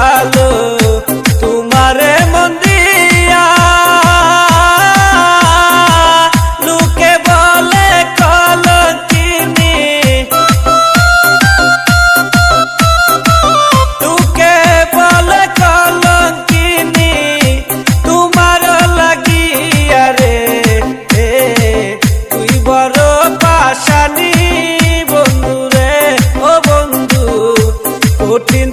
ভালো, তোমারে মন লোকে বলে কল কিনি লোকে বলে কল কিনি তোমার লাগিয়া রে। তুই বড় পাশানি ও বন্ধু, কঠিন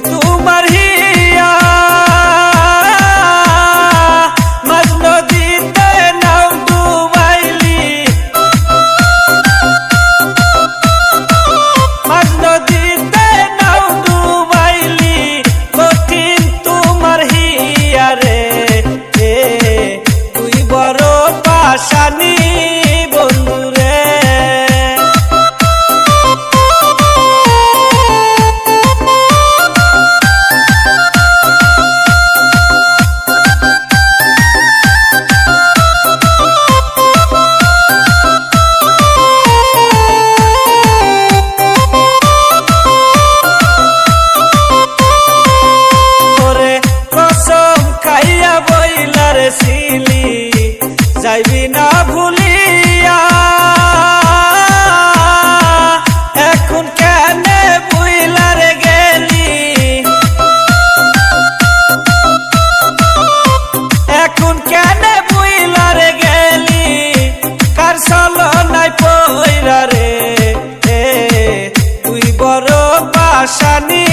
ভাষা নিয়ে I need.